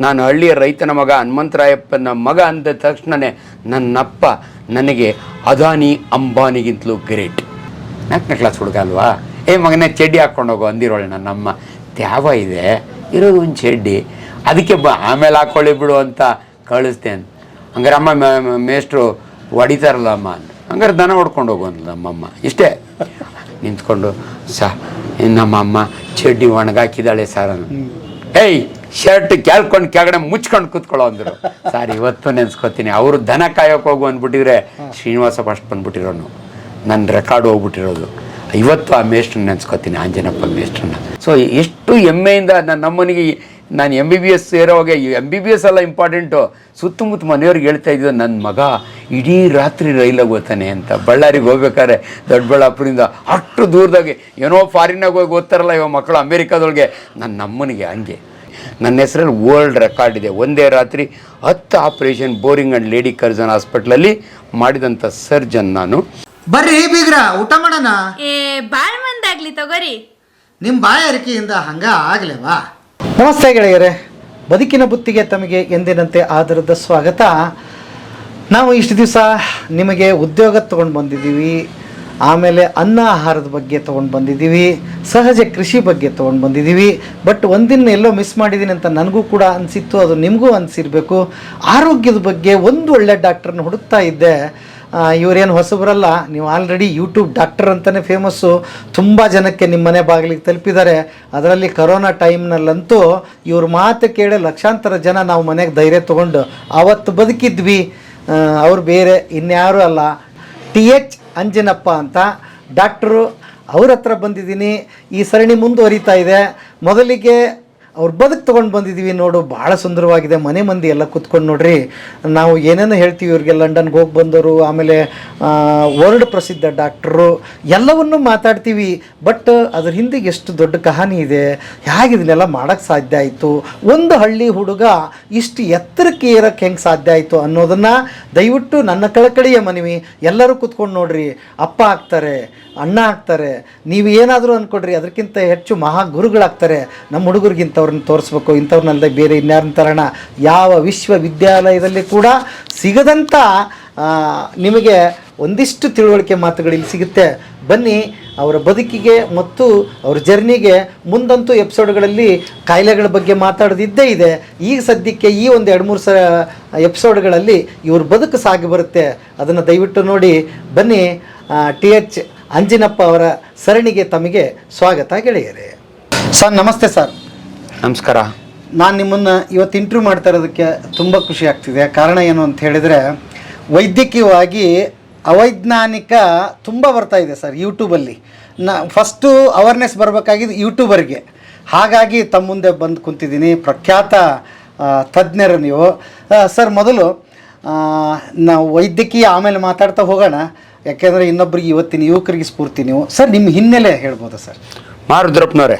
ನಾನು ಹಳ್ಳಿಯ ರೈತನ ಮಗ ಹನುಮಂತರಾಯಪ್ಪನ ಮಗ ಅಂದ ತಕ್ಷಣನೇ ನನ್ನಪ್ಪ ನನಗೆ ಅದಾನಿ ಅಂಬಾನಿಗಿಂತಲೂ ಗ್ರೇಟ್. ನಾಲ್ಕನೇ ಕ್ಲಾಸ್ ಹುಡುಗ ಅಲ್ವಾ? ಏ ಮಗನೇ, ಚಡ್ಡಿ ಹಾಕ್ಕೊಂಡು ಹೋಗು, ಅಂದಿರೋಳೆ ನನ್ನಮ್ಮ. ತ್ಯಾವ ಇದೆ? ಇರೋದು ಒಂದು ಚಡ್ಡಿ. ಅದಕ್ಕೆ ಬ ಆಮೇಲೆ ಹಾಕ್ಕೊಳ್ಳಿ ಬಿಡು ಅಂತ ಕಳಿಸ್ದೆ ಅಂತ ಹಂಗಾರೆ ಅಮ್ಮ ಮೇಷ್ಟ್ರು ಹೊಡಿತಾರಲ್ಲ ಅಮ್ಮ ಅಂತ. ಹಂಗಾರೆ ದನ ಹೊಡ್ಕೊಂಡು ಹೋಗು ಅಂದ್ಲು ನಮ್ಮಮ್ಮ. ಇಷ್ಟೇ. ನಿಂತ್ಕೊಂಡು, ಸಾ, ನಮ್ಮಮ್ಮ ಚಡ್ಡಿ ಒಣಗಾಕಿದ್ದಾಳೆ ಸರ್ ಅಂದ್ರು. ಏಯ್ ಶರ್ಟ್ ಕೇಳ್ಕೊಂಡು ಕೆಳಗಡೆ ಮುಚ್ಕೊಂಡು ಕೂತ್ಕೊಳ್ಳೋ ಅಂದರು. ಸರ್ ಇವತ್ತು ನೆನ್ಸ್ಕೊತೀನಿ ಅವರು ದನ ಕಾಯೋಕೆ ಹೋಗು ಅಂದ್ಬಿಟ್ಟಿದ್ರೆ ಶ್ರೀನಿವಾಸ ಫಸ್ಟ್ ಬಂದ್ಬಿಟ್ಟಿರೋನು. ನನ್ನ ರೆಕಾರ್ಡ್ ಹೋಗ್ಬಿಟ್ಟಿರೋದು. ಇವತ್ತು ಆ ಮೇಸ್ಟ್ರನ್ನ ನೆನ್ಸ್ಕೊತೀನಿ ಆಂಜನಪ್ಪ ಮೇಷ್ಟ್ರನ್ನ. ಸೊ ಎಷ್ಟು ಹೆಮ್ಮೆಯಿಂದ ನನ್ನ ನಮ್ಮನಿಗೆ ನಾನು ಎಂ ಬಿ ಬಿ ಎಸ್ ಸೇರೋವಾಗ ಎಂ ಬಿ ಬಿ ಎಸ್ ಎಲ್ಲ ಇಂಪಾರ್ಟೆಂಟು ಸುತ್ತಮುತ್ತ ಮನೆಯವ್ರಿಗೆ ಹೇಳ್ತಾ ಇದ್ದ ನನ್ನ ಮಗ ಇಡೀ ರಾತ್ರಿ ರೈಲಾಗ ಓದ್ತಾನೆ ಅಂತ. ಬಳ್ಳಾರಿಗೆ ಹೋಗ್ಬೇಕಾದ್ರೆ ದೊಡ್ಡಬಳ್ಳಾಪುರದಿಂದ ಅಷ್ಟು ದೂರದಾಗೆ ಏನೋ ಫಾರಿನಾಗ ಹೋಗಿ ಓದ್ತಾರಲ್ಲ ಇವಾಗ ಮಕ್ಕಳು ಅಮೇರಿಕಾದೊಳಗೆ. ನನ್ನ ನಮ್ಮನಿಗೆ ಹಂಗೆ. ನನ್ನ ಹೆಸರಲ್ಲಿ ವರ್ಲ್ಡ್ ರೆಕಾರ್ಡ್ ಇದೆ. ಒಂದೇ ರಾತ್ರಿ ಹತ್ತು operation Bowring and Lady Curzon ಹಾಸ್ಪಿಟ್ಲಲ್ಲಿ ಮಾಡಿದಂಥ ಸರ್ಜನ್ ನಾನು. ಬರ್ರಿ ಬೀಗ್ರ ಊಟ ಮಾಡೋಣ? ಏ ಬಾಳ್ ಮಂದಾಗ್ಲಿ ತಗೋರಿ. ನಿಮ್ಮ ಬಾಯಾರಿಕೆಯಿಂದ ಹಂಗ ಆಗ್ಲೇವಾ? ನಮಸ್ತೆ ಗೆಳೆಯರೆ, ಬದುಕಿನ ಬುತ್ತಿಗೆ ತಮಗೆ ಎಂದಿನಂತೆ ಆಧಾರದ ಸ್ವಾಗತ. ನಾವು ಇಷ್ಟು ದಿವಸ ನಿಮಗೆ ಉದ್ಯೋಗ ತಗೊಂಡು ಬಂದಿದ್ದೀವಿ, ಆಮೇಲೆ ಅನ್ನ ಆಹಾರದ ಬಗ್ಗೆ ತೊಗೊಂಡು ಬಂದಿದ್ದೀವಿ, ಸಹಜ ಕೃಷಿ ಬಗ್ಗೆ ತೊಗೊಂಡು ಬಂದಿದ್ದೀವಿ, ಬಟ್ ಒಂದಿನ ಎಲ್ಲೋ ಮಿಸ್ ಮಾಡಿದ್ದೀನಿ ಅಂತ ನನಗೂ ಕೂಡ ಅನಿಸಿತ್ತು, ಅದು ನಿಮಗೂ ಅನಿಸಿರಬೇಕು. ಆರೋಗ್ಯದ ಬಗ್ಗೆ ಒಂದು ಒಳ್ಳೆ ಡಾಕ್ಟ್ರನ್ನ ಹುಡುಕ್ತಾ ಇದ್ದೆ. ಇವರೇನು ಹೊಸಬರಲ್ಲ, ನೀವು ಆಲ್ರೆಡಿ ಯೂಟ್ಯೂಬ್ ಡಾಕ್ಟರ್ ಅಂತಲೇ ಫೇಮಸ್ಸು ತುಂಬ ಜನಕ್ಕೆ ನಿಮ್ಮ ಮನೆ ಬಾಗಿಲಿಗೆ ತಲುಪಿದ್ದಾರೆ. ಅದರಲ್ಲಿ ಕರೋನಾ ಟೈಮ್ನಲ್ಲಂತೂ ಇವ್ರ ಮಾತು ಕೇಳಿ ಲಕ್ಷಾಂತರ ಜನ ನಾವು ಮನೆಗೆ ಧೈರ್ಯ ತೊಗೊಂಡು ಅವತ್ತು ಬದುಕಿದ್ವಿ. ಅವರು ಬೇರೆ, ಇನ್ಯಾರೂ ಅಲ್ಲ. ಟಿ ಎಚ್ ಅಂಜನಪ್ಪ ಅಂತ ಡಾಕ್ಟ್ರು ಅವ್ರ ಹತ್ರ ಬಂದಿದ್ದೀನಿ. ಈ ಸರಣಿ ಮುಂದುವರಿತಾ ಇದೆ. ಮೊದಲಿಗೆ ಅವ್ರ ಬದುಕು ತೊಗೊಂಡು ಬಂದಿದ್ದೀವಿ ನೋಡು, ಭಾಳ ಸುಂದರವಾಗಿದೆ. ಮನೆ ಮಂದಿ ಎಲ್ಲ ಕೂತ್ಕೊಂಡು ನೋಡ್ರಿ. ನಾವು ಏನೇನು ಹೇಳ್ತೀವಿ ಇವ್ರಿಗೆ, ಲಂಡನ್ಗೆ ಹೋಗಿ ಬಂದವರು, ಆಮೇಲೆ ವರ್ಲ್ಡ್ ಪ್ರಸಿದ್ಧ ಡಾಕ್ಟ್ರು, ಎಲ್ಲವನ್ನು ಮಾತಾಡ್ತೀವಿ. ಬಟ್, ಅದ್ರ ಹಿಂದೆ ಎಷ್ಟು ದೊಡ್ಡ ಕಹಾನಿ ಇದೆ. ಹೇಗೆ ಇದನ್ನೆಲ್ಲ ಮಾಡೋಕ್ಕೆ ಸಾಧ್ಯ ಆಯಿತು? ಒಂದು ಹಳ್ಳಿ ಹುಡುಗ ಇಷ್ಟು ಎತ್ತರಕ್ಕೆ ಏರಕ್ಕೆ ಹೆಂಗೆ ಸಾಧ್ಯ ಆಯಿತು ಅನ್ನೋದನ್ನು ದಯವಿಟ್ಟು ನನ್ನ ಕಳಕಳಿಯ ಮನವಿ ಎಲ್ಲರೂ ಕೂತ್ಕೊಂಡು ನೋಡ್ರಿ. ಅಪ್ಪ ಆಗ್ತಾರೆ. ಅಣ್ಣ ಆಗ್ತಾರೆ, ನೀವು ಏನಾದರೂ ಅಂದ್ಕೊಡ್ರಿ ಅದಕ್ಕಿಂತ ಹೆಚ್ಚು ಮಹಾ ಗುರುಗಳಾಗ್ತಾರೆ ನಮ್ಮ ಹುಡುಗರಿಗೆ ಇಂಥವ್ರನ್ನ ತೋರಿಸ್ಬೇಕು ಇಂಥವ್ರನ್ನಲ್ಲದೆ ಬೇರೆ ಇನ್ಯಾರನ್ನ ತರೋಣ. ಯಾವ ವಿಶ್ವವಿದ್ಯಾಲಯದಲ್ಲಿ ಕೂಡ ಸಿಗದಂಥ ನಿಮಗೆ ಒಂದಿಷ್ಟು ತಿಳುವಳಿಕೆ ಮಾತುಗಳು ಇಲ್ಲಿ ಸಿಗುತ್ತೆ. ಬನ್ನಿ, ಅವರ ಬದುಕಿಗೆ ಮತ್ತು ಅವ್ರ ಜರ್ನಿಗೆ ಮುಂದಂತೂ ಎಪಿಸೋಡ್ಗಳಲ್ಲಿ ಕಾಯಿಲೆಗಳ ಬಗ್ಗೆ ಮಾತಾಡೋದಿದ್ದೇ ಇದೆ. ಈಗ ಸದ್ಯಕ್ಕೆ ಈ ಒಂದು ಎರಡು ಮೂರು ಸ ಎಪಿಸೋಡ್ಗಳಲ್ಲಿ ಇವ್ರ ಬದುಕು ಸಾಗಿ ಬರುತ್ತೆ. ಅದನ್ನು ದಯವಿಟ್ಟು ನೋಡಿ. ಬನ್ನಿ ಟಿ ಎಚ್ ಅಂಜಿನಪ್ಪ ಅವರ ಸರಣಿಗೆ ತಮಗೆ ಸ್ವಾಗತ ಗೆಳೆಯರೇ. ಸರ್ ನಮಸ್ತೆ ಸರ್. ನಮಸ್ಕಾರ. ನಾನು ನಿಮ್ಮನ್ನು ಇವತ್ತು ಇಂಟ್ರ್ಯೂ ಮಾಡ್ತಾ ಇರೋದಕ್ಕೆ ತುಂಬ ಖುಷಿ ಆಗ್ತಿದೆ. ಕಾರಣ ಏನು ಅಂತ ಹೇಳಿದರೆ ವೈದ್ಯಕೀಯವಾಗಿ ಅವೈಜ್ಞಾನಿಕ ತುಂಬ ಬರ್ತಾ ಇದೆ ಸರ್ ಯೂಟ್ಯೂಬಲ್ಲಿ ನಾ ಫಸ್ಟು ಅವೇರ್ನೆಸ್ ಬರಬೇಕಾಗಿದ್ದು ಯೂಟ್ಯೂಬರ್ಗೆ ಹಾಗಾಗಿ ತಮ್ಮ ಮುಂದೆ ಬಂದು ಕುಂತಿದ್ದೀನಿ. ಪ್ರಖ್ಯಾತ ತಜ್ಞರು ನೀವು. ಸರ್ ಮೊದಲು ನಾವು ವೈದ್ಯಕೀಯ ಆಮೇಲೆ ಮಾತಾಡ್ತಾ ಹೋಗೋಣ. ಯಾಕೆಂದರೆ ಇನ್ನೊಬ್ಬರಿಗೆ ಇವತ್ತಿನ ಯುವಕರಿಗೆ ಸ್ಫೂರ್ತಿ ನೀವು. ಸರ್ ನಿಮ್ಮ ಹಿನ್ನೆಲೆ ಹೇಳ್ಬೋದಾ ಸರ್? ಮಾರುದ್ರಪ್ಪನವರೇ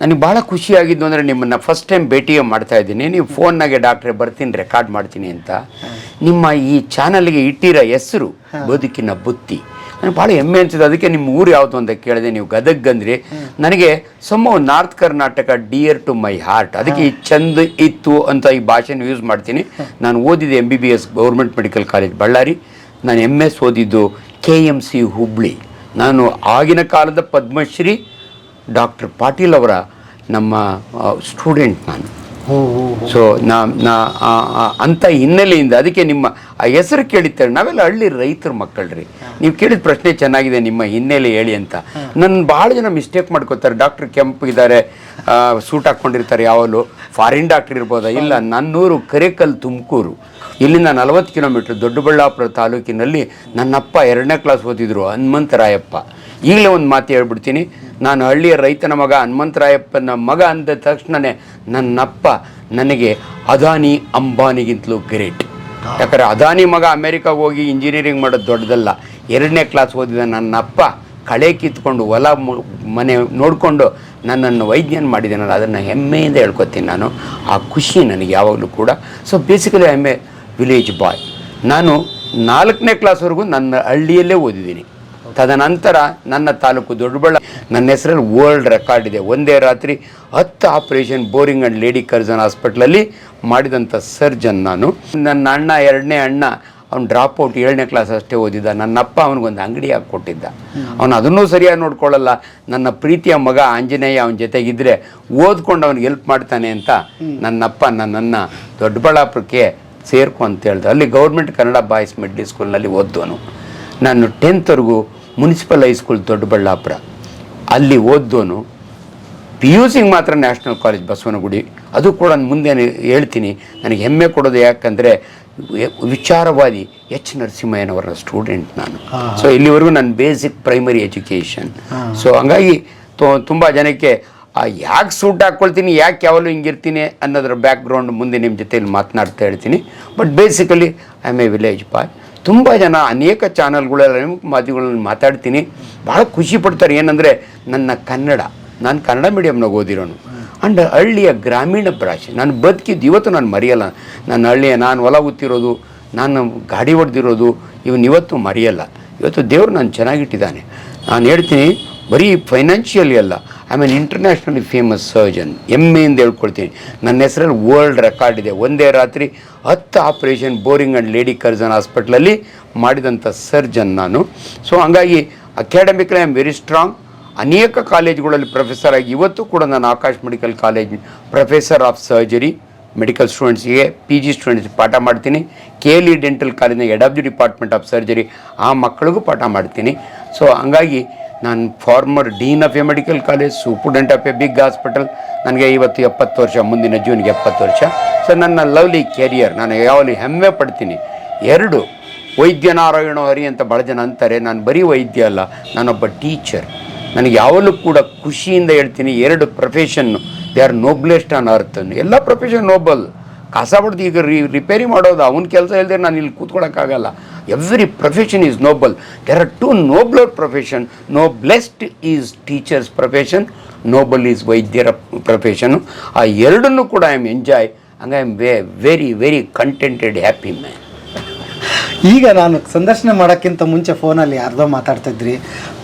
ನನಗೆ ಭಾಳ ಖುಷಿಯಾಗಿದ್ದು ಅಂದರೆ ನಿಮ್ಮನ್ನು ಫಸ್ಟ್ ಟೈಮ್ ಭೇಟಿಯೇ ಮಾಡ್ತಾ ಇದ್ದೀನಿ. ನೀವು ಫೋನ್ನಾಗೆ ಡಾಕ್ಟ್ರೆ ಬರ್ತೀನಿ ರೆಕಾರ್ಡ್ ಮಾಡ್ತೀನಿ ಅಂತ. ನಿಮ್ಮ ಈ ಚಾನಲ್ಗೆ ಇಟ್ಟಿರೋ ಹೆಸರು ಬದುಕಿನ ಬುತ್ತಿ. ನನಗೆ ಭಾಳ ಹೆಮ್ಮೆ ಅನಿಸಿದೆ ಅದಕ್ಕೆ ನಿಮ್ಮ ಊರು ಯಾವುದು ಅಂತ ಕೇಳಿದೆ ನೀವು ಗದಗ್ ಅಂದ್ರಿ. ನನಗೆ ಸಮ north Karnataka dear to my heart ಅದಕ್ಕೆ ಈ ಚಂದ ಇತ್ತು ಅಂತ ಈ ಭಾಷೆನ ಯೂಸ್ ಮಾಡ್ತೀನಿ. ನಾನು ಓದಿದೆ M B B S government medical college Ballari ನಾನು ಎಂ ಎಸ್ ಓದಿದ್ದು ಕೆ ಎಂ ಸಿ ಹುಬ್ಳಿ. ನಾನು ಆಗಿನ ಕಾಲದ ಪದ್ಮಶ್ರೀ ಡಾಕ್ಟರ್ ಪಾಟೀಲ್ ಅವರ ನಮ್ಮ ಸ್ಟೂಡೆಂಟ್ ನಾನು. ಸೊ ನಾ ನಾ ಅಂಥ ಹಿನ್ನೆಲೆಯಿಂದ ಅದಕ್ಕೆ ನಿಮ್ಮ ಆ ಹೆಸರು ಕೇಳಿದ್ದಾರೆ ನಾವೆಲ್ಲ ಹಳ್ಳಿ ರೈತರ ಮಕ್ಕಳ್ರಿ. ನೀವು ಕೇಳಿದ ಪ್ರಶ್ನೆ ಚೆನ್ನಾಗಿದೆ ನಿಮ್ಮ ಹಿನ್ನೆಲೆ ಹೇಳಿ ಅಂತ. ನನ್ನ ಭಾಳ ಜನ ಮಿಸ್ಟೇಕ್ ಮಾಡ್ಕೋತಾರೆ. ಡಾಕ್ಟರ್ ಕೆಂಪು ಇದ್ದಾರೆ ಸೂಟ್ ಹಾಕ್ಕೊಂಡಿರ್ತಾರೆ ಯಾವಾಗಲೂ. ಫಾರಿನ್ ಡಾಕ್ಟರ್ ಇರ್ಬೋದಾ? ಇಲ್ಲ ನನ್ನೂರು ಕರೇಕಲ್ ತುಮಕೂರು. ಇಲ್ಲಿಂದ ನಲವತ್ತು ಕಿಲೋಮೀಟ್ರ್ ದೊಡ್ಡಬಳ್ಳಾಪುರ ತಾಲೂಕಿನಲ್ಲಿ ನನ್ನಪ್ಪ ಎರಡನೇ ಕ್ಲಾಸ್ ಓದಿದ್ರು, ಹನುಮಂತರಾಯಪ್ಪ. ಈಗಲೇ ಒಂದು ಮಾತು ಹೇಳ್ಬಿಡ್ತೀನಿ. ನಾನು ಹಳ್ಳಿಯ ರೈತನ ಮಗ, ಹನುಮಂತರಾಯಪ್ಪನ ಮಗ ಅಂದ ತಕ್ಷಣವೇ ನನ್ನಪ್ಪ ನನಗೆ ಅದಾನಿ ಅಂಬಾನಿಗಿಂತಲೂ ಗ್ರೇಟ್ ಯಾಕಂದರೆ ಅದಾನಿ ಮಗ ಅಮೇರಿಕಾಗೆ ಹೋಗಿ ಇಂಜಿನಿಯರಿಂಗ್ ಮಾಡೋದು ದೊಡ್ಡದಲ್ಲ. ಎರಡನೇ ಕ್ಲಾಸ್ ಓದಿದ ನನ್ನಪ್ಪ ಕಳೆ ಕಿತ್ಕೊಂಡು ಹೊಲ ಮನೆ ನೋಡಿಕೊಂಡು ನನ್ನನ್ನು ವೈಜ್ಞಾನ ಮಾಡಿದ್ದೇನಲ್ಲ ಅದನ್ನು ಹೆಮ್ಮೆಯಿಂದ ಹೇಳ್ಕೊತೀನಿ ನಾನು. ಆ ಖುಷಿ ನನಗೆ ಯಾವಾಗಲೂ ಕೂಡ. So basically a village boy ನಾನು ನಾಲ್ಕನೇ ಕ್ಲಾಸ್ವರೆಗೂ ನನ್ನ ಹಳ್ಳಿಯಲ್ಲೇ ಓದಿದ್ದೀನಿ. ತದನಂತರ ನನ್ನ ತಾಲೂಕು ದೊಡ್ಡಬಳ್ಳ ನನ್ನ ಹೆಸರಲ್ಲಿ ವರ್ಲ್ಡ್ ರೆಕಾರ್ಡ್ ಇದೆ. ಒಂದೇ ರಾತ್ರಿ ಹತ್ತು operation Bowring and Lady Curzon ಹಾಸ್ಪಿಟ್ಲಲ್ಲಿ ಮಾಡಿದಂಥ ಸರ್ಜನ್ ನಾನು. ನನ್ನ ಅಣ್ಣ ಎರಡನೇ ಅಣ್ಣ ಅವ್ನು ಡ್ರಾಪ್ ಔಟ್ ಏಳನೇ ಕ್ಲಾಸ್ ಅಷ್ಟೇ ಓದಿದ್ದ. ನನ್ನಪ್ಪ ಅವನಿಗೊಂದು ಅಂಗಡಿ ಹಾಕಿ ಕೊಟ್ಟಿದ್ದ ಅವನು ಅದನ್ನೂ ಸರಿಯಾಗಿ ನೋಡ್ಕೊಳ್ಳಲ್ಲ. ನನ್ನ ಪ್ರೀತಿಯ ಮಗ ಆಂಜನೇಯ ಅವನ ಜೊತೆಗಿದ್ದರೆ ಓದ್ಕೊಂಡು ಅವ್ನಿಗೆ ಹೆಲ್ಪ್ ಮಾಡ್ತಾನೆ ಅಂತ ನನ್ನಪ್ಪ ನನ್ನನ್ನು ದೊಡ್ಡಬಳ್ಳಾಪುರಕ್ಕೆ ಸೇರ್ಕೊ ಅಂತ ಹೇಳ್ದೆ. ಅಲ್ಲಿ ಗೌರ್ಮೆಂಟ್ ಕನ್ನಡ ಬಾಯ್ಸ್ ಮಿಡ್ಲ್ ಸ್ಕೂಲ್ನಲ್ಲಿ ಓದ್ದೋನು ನಾನು ಟೆಂತ್ವರೆಗೂ ಮುನ್ಸಿಪಲ್ ಹೈಸ್ಕೂಲ್ ದೊಡ್ಡಬಳ್ಳಾಪುರ. ಅಲ್ಲಿ ಓದ್ದೋನು ಪಿ ಯು ಸಿಗೆ ಮಾತ್ರ ನ್ಯಾಷನಲ್ ಕಾಲೇಜ್ ಬಸವನಗುಡಿ. ಅದು ಕೂಡ ನಾನು ಮುಂದೆ ಹೇಳ್ತೀನಿ. ನನಗೆ ಹೆಮ್ಮೆ ಕೊಡೋದು ಯಾಕಂದರೆ ವಿಚಾರವಾದಿ ಎಚ್ ನರಸಿಂಹಯ್ಯನವರ ಸ್ಟೂಡೆಂಟ್ ನಾನು. ಸೊ ಇಲ್ಲಿವರೆಗೂ ನನ್ನ ಬೇಸಿಕ್ ಪ್ರೈಮರಿ ಎಜುಕೇಷನ್ ಸೊ ಹಂಗಾಗಿ ತುಂಬ ಜನಕ್ಕೆ ಯಾಕೆ ಸೂಟ್ ಹಾಕ್ಕೊಳ್ತೀನಿ ಯಾಕೆ ಯಾವಾಗಲೂ ಹಿಂಗಿರ್ತೀನಿ ಅನ್ನೋದ್ರ ಬ್ಯಾಕ್ಗ್ರೌಂಡ್ ಮುಂದೆ ನಿಮ್ಮ ಜೊತೆಯಲ್ಲಿ ಮಾತನಾಡ್ತಾ ಹೇಳ್ತೀನಿ but basically I am a village boy ತುಂಬ ಜನ ಅನೇಕ ಚಾನಲ್ಗಳೆಲ್ಲ ಮಾಧ್ಯಮಗಳಲ್ಲಿ ಮಾತಾಡ್ತೀನಿ. ಭಾಳ ಖುಷಿ ಪಡ್ತಾರೆ. ಏನಂದರೆ, ನನ್ನ ಕನ್ನಡ, ನಾನು ಕನ್ನಡ ಮೀಡಿಯಮ್ನಾಗ ಓದಿರೋನು. ಆ್ಯಂಡ್ ಹಳ್ಳಿಯ ಗ್ರಾಮೀಣ ಭಾಷೆ, ನಾನು ಬದುಕಿದ್ದು ಇವತ್ತು ನಾನು ಮರೆಯಲ್ಲ. ನನ್ನ ಹಳ್ಳಿಯ ನಾನು ಹೊಲ ಉತ್ತಿರೋದು, ನಾನು ಗಾಡಿ ಹೊಡೆದಿರೋದು, ಇವನ್ ಇವತ್ತು ಮರೆಯಲ್ಲ. ಇವತ್ತು ದೇವರು ನಾನು ಚೆನ್ನಾಗಿಟ್ಟಿದ್ದಾನೆ ನಾನು ಹೇಳ್ತೀನಿ, ಬರೀ ಫೈನಾನ್ಷಿಯಲಿ ಅಲ್ಲ I mean internationally famous surgeon ಹೆಮ್ಮೆಯಿಂದ ಹೇಳ್ಕೊಳ್ತೀನಿ. ನನ್ನ ಹೆಸರಲ್ಲಿ ವರ್ಲ್ಡ್ ರೆಕಾರ್ಡ್ ಇದೆ. ಒಂದೇ ರಾತ್ರಿ ಹತ್ತು operation Bowring and Lady Curzon ಹಾಸ್ಪಿಟ್ಲಲ್ಲಿ ಮಾಡಿದಂಥ ಸರ್ಜನ್ ನಾನು. ಸೊ ಹಂಗಾಗಿ academically I am very strong ಅನೇಕ ಕಾಲೇಜುಗಳಲ್ಲಿ ಪ್ರೊಫೆಸರ್ ಆಗಿ ಇವತ್ತು ಕೂಡ ನಾನು Akash medical college professor of surgery medical ಸ್ಟೂಡೆಂಟ್ಸ್ಗೆ ಪಿ ಜಿ ಸ್ಟೂಡೆಂಟ್ಸ್ ಪಾಠ ಮಾಡ್ತೀನಿ. ಕೆ ಎಲ್ ಇ ಡೆಂಟಲ್ ಕಾಲೇಜಿನ ದಿ ಡಿಪಾರ್ಟ್ಮೆಂಟ್ ಆಫ್ ಸರ್ಜರಿ ಆ ಮಕ್ಕಳಿಗೂ ಪಾಠ ಮಾಡ್ತೀನಿ. ಸೊ ಹಂಗಾಗಿ ನಾನು former dean of a medical college superintendent of a big hospital ನನಗೆ ಇವತ್ತು ಎಪ್ಪತ್ತು ವರ್ಷ, ಮುಂದಿನ ಜೂನ್ಗೆ ಎಪ್ಪತ್ತು ವರ್ಷ. ಸೊ ನನ್ನ ಲವ್ಲಿ ಕೆರಿಯರ್ ನಾನು ಯಾವಾಗಲೂ ಹೆಮ್ಮೆ ಪಡ್ತೀನಿ. ಎರಡು ವೈದ್ಯನಾರಾಯಣ ಹರಿ ಅಂತ ಭಾಳ ಜನ ಅಂತಾರೆ. ನಾನು ಬರೀ ವೈದ್ಯ ಅಲ್ಲ, ನಾನೊಬ್ಬ ಟೀಚರ್ ನನಗೆ ಯಾವಲ್ಲೂ ಕೂಡ ಖುಷಿಯಿಂದ ಹೇಳ್ತೀನಿ, ಎರಡು profession they are noblest on earth ಎಲ್ಲ ಪ್ರೊಫೆಷನ್ ನೋಬಲ್ ಕಸ ಹೊಡ್ದು ಈಗ ರಿಪೇರಿ ಮಾಡೋದು, ಅವನ ಕೆಲಸ ಇಲ್ಲದೆ ನಾನು ಇಲ್ಲಿ ಕೂತ್ಕೊಳ್ಳೋಕ್ಕಾಗಲ್ಲ every profession is noble there are two nobler profession noblest is teachers profession noble is ವೈದ್ಯರ ಪ್ರೊಫೆಷನು ಆ ಎರಡನ್ನೂ ಕೂಡ ಐ ಆಮ್ ಎಂಜಾಯ್ ಹಂಗೆ I am we very very contented happy man ಈಗ ನಾನು ಸಂದರ್ಶನ ಮಾಡೋಕ್ಕಿಂತ ಮುಂಚೆ ಫೋನಲ್ಲಿ ಯಾರ್ದೋ ಮಾತಾಡ್ತಾ ಇದ್ರಿ.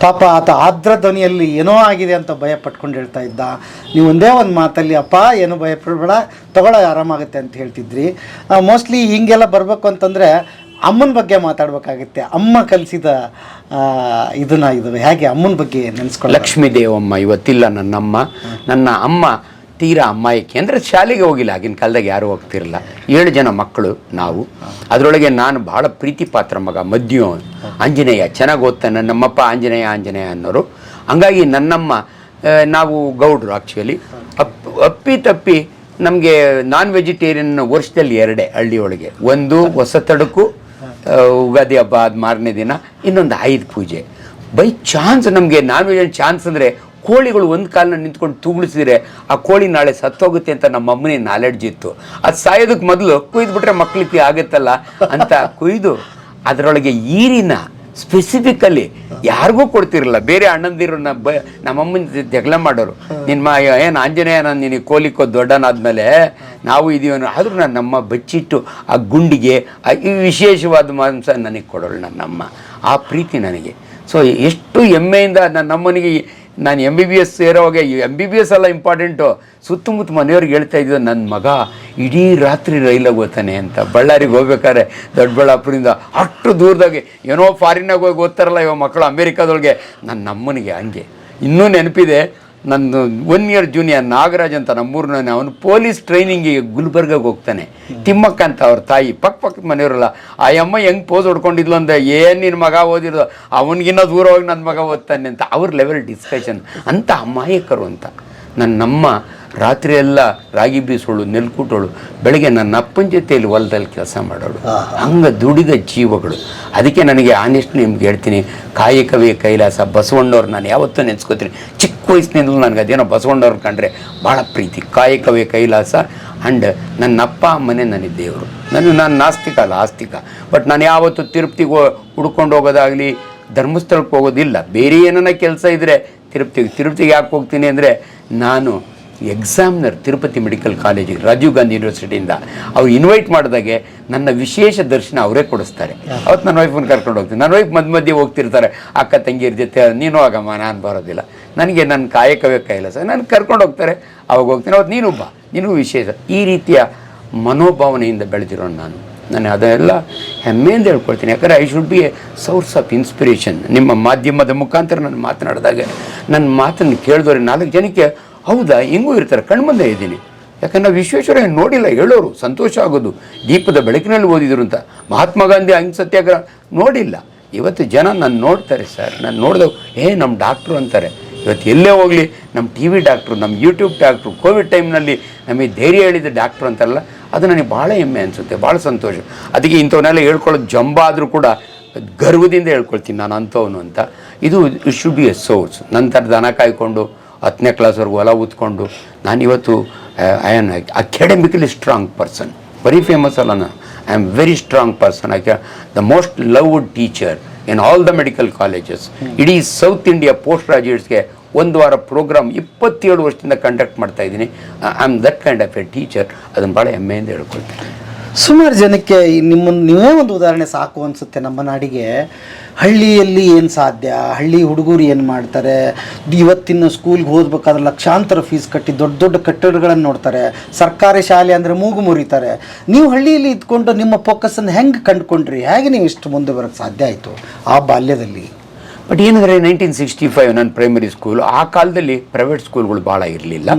ಪಾಪ ಆತ ಆರ್ದ್ರ ಧ್ವನಿಯಲ್ಲಿ ಏನೋ ಆಗಿದೆ ಅಂತ ಭಯ ಪಟ್ಕೊಂಡು ಹೇಳ್ತಾ ಇದ್ದ. ನೀವು ಒಂದೇ ಒಂದು ಮಾತಲ್ಲಿ, ಅಪ್ಪ, ಏನು ಭಯ ಪಡಬೇಡ ತಗೊಳ್ಳೋ, ಆರಾಮಾಗುತ್ತೆ ಅಂತ ಹೇಳ್ತಿದ್ರಿ. ಮೋಸ್ಟ್ಲಿ ಹೀಗೆಲ್ಲ ಬರಬೇಕು ಅಂತಂದರೆ ಅಮ್ಮನ ಬಗ್ಗೆ ಮಾತಾಡಬೇಕಾಗುತ್ತೆ. ಅಮ್ಮ ಕಲಿಸಿದ ಇದನ್ನ ಇದು ಹೇಗೆ ಅಮ್ಮನ ಬಗ್ಗೆ ನೆನೆಸ್ಕೊಳ್ಳ ಲಕ್ಷ್ಮೀ ದೇವಮ್ಮ ಇವತ್ತಿಲ್ಲ ನನ್ನಮ್ಮ. ನನ್ನ ಅಮ್ಮ ತೀರಾ ಅಮ್ಮಾಯಿಕೆ. ಅಂದರೆ ಶಾಲೆಗೆ ಹೋಗಿಲ್ಲ, ಆಗಿನ ಕಾಲದಾಗ ಯಾರು ಹೋಗ್ತಿರಲ್ಲ ಏಳು ಜನ ಮಕ್ಕಳು ನಾವು. ಅದರೊಳಗೆ ನಾನು ಭಾಳ ಪ್ರೀತಿ ಪಾತ್ರ ಮಗ ಮದ್ಯು ಆಂಜನೇಯ, ಚೆನ್ನಾಗಿ ಓದ್ತಾನೆ ನಮ್ಮಪ್ಪ ಆಂಜನೇಯ ಆಂಜನೇಯ ಅನ್ನೋರು. ಹಂಗಾಗಿ ನನ್ನಮ್ಮ ನಾವು ಗೌಡ್ರು ಆ್ಯಕ್ಚುಲಿ ಅಪ್, ಅಪ್ಪಿ ತಪ್ಪಿ ನಮಗೆ ನಾನ್ ವೆಜಿಟೇರಿಯನ್ ವರ್ಷದಲ್ಲಿ ಎರಡೇ ಹಳ್ಳಿಯೊಳಗೆ. ಒಂದು ಹೊಸ ತಡಕು ಉಗಾದಿ ಹಬ್ಬ ಅದು ಮಾರನೇ ದಿನ ಇನ್ನೊಂದು ಐದು ಪೂಜೆ. ಬೈ ಚಾನ್ಸ್ ನಮಗೆ ನಾನ್ ವೆಜ್ ಚಾನ್ಸ್ ಅಂದರೆ ಕೋಳಿಗಳು ಒಂದು ಕಾಲನ್ನ ನಿಂತ್ಕೊಂಡು ತೂಗುಳಿಸಿದ್ರೆ ಆ ಕೋಳಿ ನಾಳೆ ಸತ್ತೋಗುತ್ತೆ ಅಂತ ನಮ್ಮ ಅಮ್ಮನೇ ನಾಲೆಡ್ಜ್ ಇತ್ತು. ಅದು ಸಾಯೋದಕ್ಕೆ ಮೊದಲು ಕುಯ್ದುಬಿಟ್ರೆ ಮಕ್ಕಳಿಗೆ ಆಗುತ್ತಲ್ಲ ಅಂತ ಕುಯ್ದು ಅದರೊಳಗೆ ಈರಿನ ಸ್ಪೆಸಿಫಿಕಲಿ ಯಾರಿಗೂ ಕೊಡ್ತಿರಲ್ಲ ಬೇರೆ ಅಣ್ಣಂದಿರನ್ನ ಬ ನಮ್ಮಮ್ಮನ ಜಗಳ ಮಾಡೋರು. ನಿಮ್ಮ ಏನು ಆಂಜನೇಯ ನಾನು ನಿನಗೆ ಕೋಲಿಕ್ಕೋ ದೊಡ್ಡನಾದ್ಮೇಲೆ ನಾವು ಇದೀವನು. ಆದರೂ ನಾನು ನಮ್ಮ ಬಚ್ಚಿಟ್ಟು ಆ ಗುಂಡಿಗೆ ಆ ಈ ವಿಶೇಷವಾದ ಮಾಂಸ ನನಗೆ ಕೊಡೋಳು ನನ್ನಮ್ಮ. ಆ ಪ್ರೀತಿ ನನಗೆ. ಸೊ ಎಷ್ಟು ಹೆಮ್ಮೆಯಿಂದ ನನ್ನ ನಮ್ಮನಿಗೆ ನಾನು ಎಂ ಬಿ ಬಿ ಎಸ್ ಸೇರೋವಾಗ ಎಂ ಬಿ ಬಿ ಎಸ್ ಎಲ್ಲ ಇಂಪಾರ್ಟೆಂಟು ಸುತ್ತಮುತ್ತ ಮನೆಯವ್ರಿಗೆ ಹೇಳ್ತಾ ಇದ್ದ ನನ್ನ ಮಗ ಇಡೀ ರಾತ್ರಿ ರೈಲಾಗ ಓದ್ತಾನೆ ಅಂತ. ಬಳ್ಳಾರಿಗೆ ಹೋಗ್ಬೇಕಾದ್ರೆ ದೊಡ್ಡಬಳ್ಳಾಪುರದಿಂದ ಅಷ್ಟು ದೂರದಾಗೆ ಏನೋ ಫಾರಿನಾಗ ಹೋಗಿ ಓದ್ತಾರಲ್ಲ ಇವಾಗ ಮಕ್ಕಳು ಅಮೇರಿಕಾದೊಳಗೆ. ನನ್ನ ಅಮ್ಮನಿಗೆ ಹಂಗೆ. ಇನ್ನೂ ನೆನಪಿದೆ ನಂದು ಒನ್ ಇಯರ್ ಜೂನಿಯರ್ ನಾಗರಾಜ್ ಅಂತ ನಮ್ಮೂರಿನ ಅವನು ಪೊಲೀಸ್ ಟ್ರೈನಿಂಗಿಗೆ ಗುಲ್ಬರ್ಗಾಗೆ ಹೋಗ್ತಾನೆ. ತಿಮ್ಮಕ್ಕ ಅಂತ ಅವ್ರ ತಾಯಿ ಪಕ್ಕ ಪಕ್ಕ ಮನೆಯವರಲ್ಲ, ಆ ಅಮ್ಮ ಹೆಂಗ್ ಪೋಸ್ ಹೊಡ್ಕೊಂಡಿದ್ಲು ಅಂದ್ರೆ ಏನು ನಿನ್ನ ಮಗ ಓದಿರೋದು? ಅವನಿಗಿನ್ನ ದೂರ ಹೋಗಿ ನನ್ನ ಮಗ ಓದ್ತಾನೆ ಅಂತ, ಅವ್ರ ಲೆವೆಲ್ ಡಿಸ್ಕಷನ್ ಅಂತ ಅಮಾಯಕರು ಅಂತ. ನನ್ನಮ್ಮ ರಾತ್ರಿ ಎಲ್ಲ ರಾಗಿ ಬೀಸೋಳು ನೆಲ್ಕುಟೋಳು ಬೆಳಗ್ಗೆ ನನ್ನ ಅಪ್ಪನ ಜೊತೆಯಲ್ಲಿ ಹೊಲದಲ್ಲಿ ಕೆಲಸ ಮಾಡೋಳು. ಹಂಗೆ ದುಡಿದ ಜೀವಗಳು. ಅದಕ್ಕೆ ನನಗೆ ಆನೆಸ್ಟ್ ನಿಮ್ಗೆ ಹೇಳ್ತೀನಿ ಕಾಯಕವೇ ಕೈಲಾಸ ಬಸವಣ್ಣವ್ರು ನಾನು ಯಾವತ್ತೂ ನೆನೆಸ್ಕೋತೀನಿ. ಚಿಕ್ಕ ವಯಸ್ಸಿನಿಂದಲೂ ನನಗೆ ಅದೇನೋ ಬಸವಣ್ಣವ್ರು ಕಂಡ್ರೆ ಭಾಳ ಪ್ರೀತಿ. ಕಾಯಕವೇ ಕೈಲಾಸ ಆ್ಯಂಡ್ ನನ್ನ ಅಪ್ಪ ಅಮ್ಮನೇ ನನಗೆ ದೇವರು. ನಾನು ನಾನು ನಾಸ್ತಿಕ ಅಲ್ಲ ಆಸ್ತಿಕ. ಬಟ್ ನಾನು ಯಾವತ್ತೂ ತಿರುಪ್ತಿಗೆ ಹುಡ್ಕೊಂಡು ಹೋಗೋದಾಗಲಿ ಧರ್ಮಸ್ಥಳಕ್ಕೆ ಹೋಗೋದಿಲ್ಲ. ಬೇರೆ ಏನನ್ನ ಕೆಲಸ ಇದ್ದರೆ ತಿರುಪ್ತಿಗೆ ತಿರುಪ್ತಿಗೆ ಯಾಕೆ ಹೋಗ್ತೀನಿ ಅಂದರೆ ನಾನು ಎಕ್ಸಾಮ್ನರ್ ತಿರುಪತಿ ಮೆಡಿಕಲ್ ಕಾಲೇಜಿಗೆ ರಾಜೀವ್ ಗಾಂಧಿ ಯೂನಿವರ್ಸಿಟಿಯಿಂದ. ಅವ್ರು ಇನ್ವೈಟ್ ಮಾಡಿದಾಗೆ ನನ್ನ ವಿಶೇಷ ದರ್ಶನ ಅವರೇ ಕೊಡಿಸ್ತಾರೆ. ಅವತ್ತು ನನ್ನ ವೈಫನ್ನು ಕರ್ಕೊಂಡು ಹೋಗ್ತೀನಿ. ನನ್ನ ವೈಫ್ ಮಧ್ಯ ಮಧ್ಯೆ ಹೋಗ್ತಿರ್ತಾರೆ. ಅಕ್ಕ ತಂಗಿಯರ ಜೊತೆ ನೀನು ಆಗಮ್ಮ ನಾನು ಬರೋದಿಲ್ಲ. ನನಗೆ ನನ್ನ ಕಾಯಕವೇ ಕೈಲ ಸರ್. ನಾನು ಕರ್ಕೊಂಡು ಹೋಗ್ತಾರೆ. ಅವಾಗ ಹೋಗ್ತೀನಿ. ಅವತ್ತು ನೀನು ಬಾ. ನೀನು ವಿಶೇಷ. ಈ ರೀತಿಯ ಮನೋಭಾವನೆಯಿಂದ ಬೆಳೆದಿರೋಣ ನಾನು. ನಾನು ಅದೆಲ್ಲ ಹೆಮ್ಮೆಯಿಂದ ಹೇಳ್ಕೊಳ್ತೀನಿ. ಯಾಕಂದರೆ I should be a source of inspiration ನಿಮ್ಮ ಮಾಧ್ಯಮದ ಮುಖಾಂತರ ನಾನು ಮಾತನಾಡಿದಾಗ ನನ್ನ ಮಾತನ್ನು ಕೇಳಿದವ್ರೆ ನಾಲ್ಕು ಜನಕ್ಕೆ, ಹೌದಾ, ಹಿಂಗೂ ಇರ್ತಾರೆ ಕಣ್ಮುಂದೆ ಇದ್ದೀನಿ. ಯಾಕಂದ್ರೆ ನಾವು ವಿಶ್ವೇಶ್ವರಯ್ಯ ನೋಡಿಲ್ಲ, ಹೇಳೋರು, ಸಂತೋಷ ಆಗೋದು, ದೀಪದ ಬೆಳಕಿನಲ್ಲಿ ಓದಿದ್ರು ಅಂತ. ಮಹಾತ್ಮ ಗಾಂಧಿ ಅಹಿಂಸೆ ಸತ್ಯಾಗ್ರಹ ನೋಡಿಲ್ಲ. ಇವತ್ತು ಜನ ನಾನು ನೋಡ್ತಾರೆ ಸರ್, ನಾನು ನೋಡಿದ ಏ ನಮ್ಮ ಡಾಕ್ಟ್ರು ಅಂತಾರೆ. ಇವತ್ತು ಎಲ್ಲೇ ಹೋಗಲಿ ನಮ್ಮ ಟಿ ವಿ ಡಾಕ್ಟ್ರು ನಮ್ಮ ಯೂಟ್ಯೂಬ್ ಡಾಕ್ಟ್ರು, ಕೋವಿಡ್ ಟೈಮ್ನಲ್ಲಿ ನಮಗೆ ಧೈರ್ಯ ಹೇಳಿದ ಡಾಕ್ಟ್ರು ಅಂತಾರಲ್ಲ ಅದು ನನಗೆ ಭಾಳ ಹೆಮ್ಮೆ ಅನಿಸುತ್ತೆ ಭಾಳ ಸಂತೋಷ. ಅದಕ್ಕೆ ಇಂಥವನ್ನೆಲ್ಲ ಹೇಳ್ಕೊಳ್ಳೋದು ಜಂಬ ಆದರೂ ಕೂಡ ಗರ್ವದಿಂದ ಹೇಳ್ಕೊಳ್ತೀನಿ ನಾನು ಅಂಥವನು ಅಂತ. ಇದು it should be a source ನಂತರ ದನ ಕಾಯ್ಕೊಂಡು ಹತ್ತನೇ ಕ್ಲಾಸ್ವರೆಗೂ ಹೊಲ ಉತ್ಕೊಂಡು ನಾನಿವತ್ತು I am academically strong person very famous ಅಲ್ಲ ನಾನು. I am very strong person I the most loved teacher in all the medical colleges ಇಡೀ ಸೌತ್ ಇಂಡಿಯಾ ಪೋಸ್ಟ್ ಗ್ರಾಜುಯೇಟ್ಸ್ಗೆ ಒಂದು ವಾರ ಪ್ರೋಗ್ರಾಮ್ ಇಪ್ಪತ್ತೇಳು ವರ್ಷದಿಂದ ಕಂಡಕ್ಟ್ ಮಾಡ್ತಾ ಇದ್ದೀನಿ. I am that kind of a teacher ಅದನ್ನು ಭಾಳ ಹೆಮ್ಮೆಯಿಂದ ಹೇಳ್ಕೊಳ್ತೀನಿ. ಸುಮಾರು ಜನಕ್ಕೆ ನಿಮ್ಮ ನೀವೇ ಒಂದು ಉದಾಹರಣೆ ಸಾಕು ಅನಿಸುತ್ತೆ ನಮ್ಮ ನಾಡಿಗೆ. ಹಳ್ಳಿಯಲ್ಲಿ ಏನು ಸಾಧ್ಯ? ಹಳ್ಳಿ ಹುಡುಗರು ಏನು ಮಾಡ್ತಾರೆ? ಇವತ್ತಿನ ಸ್ಕೂಲ್ಗೆ ಓದ್ಬೇಕಾದ್ರೆ ಲಕ್ಷಾಂತರ ಫೀಸ್ ಕಟ್ಟಿ ದೊಡ್ಡ ದೊಡ್ಡ ಕಟ್ಟಡಗಳನ್ನು ನೋಡ್ತಾರೆ. ಸರ್ಕಾರಿ ಶಾಲೆ ಅಂದರೆ ಮೂಗು ಮುರಿತಾರೆ. ನೀವು ಹಳ್ಳಿಯಲ್ಲಿ ಇದ್ಕೊಂಡು ನಿಮ್ಮ ಫೋಕಸನ್ನು ಹೆಂಗೆ ಕಂಡುಕೊಂಡ್ರಿ? ಹೇಗೆ ನೀವು ಇಷ್ಟು ಮುಂದೆ ಬರೋಕ್ಕೆ ಸಾಧ್ಯ ಆಯಿತು ಆ ಬಾಲ್ಯದಲ್ಲಿ? ಬಟ್ ಏನಂದರೆ ನೈನ್ಟೀನ್ ಸಿಕ್ಸ್ಟಿ ಫೈವ್ ನನ್ನ ಪ್ರೈಮರಿ ಸ್ಕೂಲ್ ಆ ಕಾಲದಲ್ಲಿ ಪ್ರೈವೇಟ್ ಸ್ಕೂಲ್ಗಳು ಭಾಳ ಇರಲಿಲ್ಲ.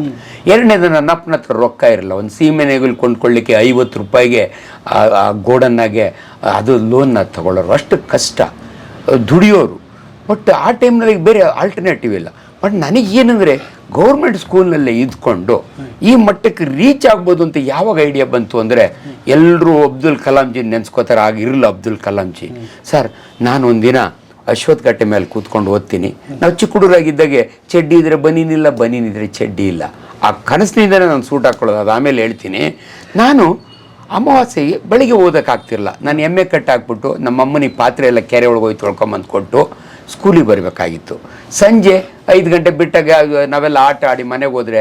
ಎರಡನೇದು ನನ್ನ ಅಪ್ಪನ ಹತ್ರ ರೊಕ್ಕ ಇರಲ್ಲ. ಒಂದು ಸೀಮೆನೆಗಳು ಕೊಂಡ್ಕೊಳ್ಳಿಕ್ಕೆ ಐವತ್ತು ರೂಪಾಯಿಗೆ ಆ- ಆ ಗೋಡನ್ನಾಗೆ ಅದು ಲೋನ್ನ ತಗೊಳ್ಳೋರು. ಅಷ್ಟು ಕಷ್ಟ. ದುಡಿಯೋರು. ಬಟ್ ಆ ಟೈಮ್ನಲ್ಲಿ ಬೇರೆ ಆಲ್ಟರ್ನೇಟಿವ್ ಇಲ್ಲ. ಬಟ್ ನನಗೇನೆಂದರೆ ಗೌರ್ಮೆಂಟ್ ಸ್ಕೂಲ್ನಲ್ಲೇ ಇದ್ಕೊಂಡು ಈ ಮಟ್ಟಕ್ಕೆ ರೀಚ್ ಆಗ್ಬೋದು ಅಂತ ಯಾವಾಗ ಐಡಿಯಾ ಬಂತು ಅಂದರೆ ಎಲ್ಲರೂ ಅಬ್ದುಲ್ ಕಲಾಂಜಿ ನೆನೆಸ್ಕೋತಾರೆ ಆಗಿರಲಿಲ್ಲ ಅಬ್ದುಲ್ ಕಲಾಂಜಿ. ಸರ್ ನಾನು ಒಂದಿನ ಅಶ್ವತ್ಥ ಕಟ್ಟೆ ಮೇಲೆ ಕೂತ್ಕೊಂಡು ಓದ್ತೀನಿ. ನಾವು ಚಿಕ್ಕ ಹುಡುಗರಾಗಿದ್ದಾಗೆ ಚಡ್ಡಿ ಇದ್ರೆ ಬನೀನಿಲ್ಲ ಬನೀನಿದ್ರೆ ಚಡ್ಡಿ ಇಲ್ಲ. ಆ ಕನಸಿನಿಂದಲೇ ನಾನು ಸೂಟ್ ಹಾಕ್ಕೊಳ್ಳೋದು ಅದು ಆಮೇಲೆ ಹೇಳ್ತೀನಿ. ನಾನು ಅಮಾವಾಸ್ಯೆಗೆ ಬೆಳಿಗ್ಗೆ ಓದೋಕ್ಕಾಗ್ತಿರಲ್ಲ ನಾನು ಎಮ್ಮೆ ಕಟ್ ಹಾಕ್ಬಿಟ್ಟು ನಮ್ಮ ಅಮ್ಮನಿಗೆ ಪಾತ್ರೆ ಎಲ್ಲ ಕೆರೆ ಒಳಗೆ ಹೋಗಿ ತೊಳ್ಕೊಂಬಂದು ಕೊಟ್ಟು ಸ್ಕೂಲಿಗೆ ಬರಬೇಕಾಗಿತ್ತು. ಸಂಜೆ ಐದು ಗಂಟೆ ಬಿಟ್ಟಾಗ ನಾವೆಲ್ಲ ಆಟ ಆಡಿ ಮನೆಗೆ ಹೋದರೆ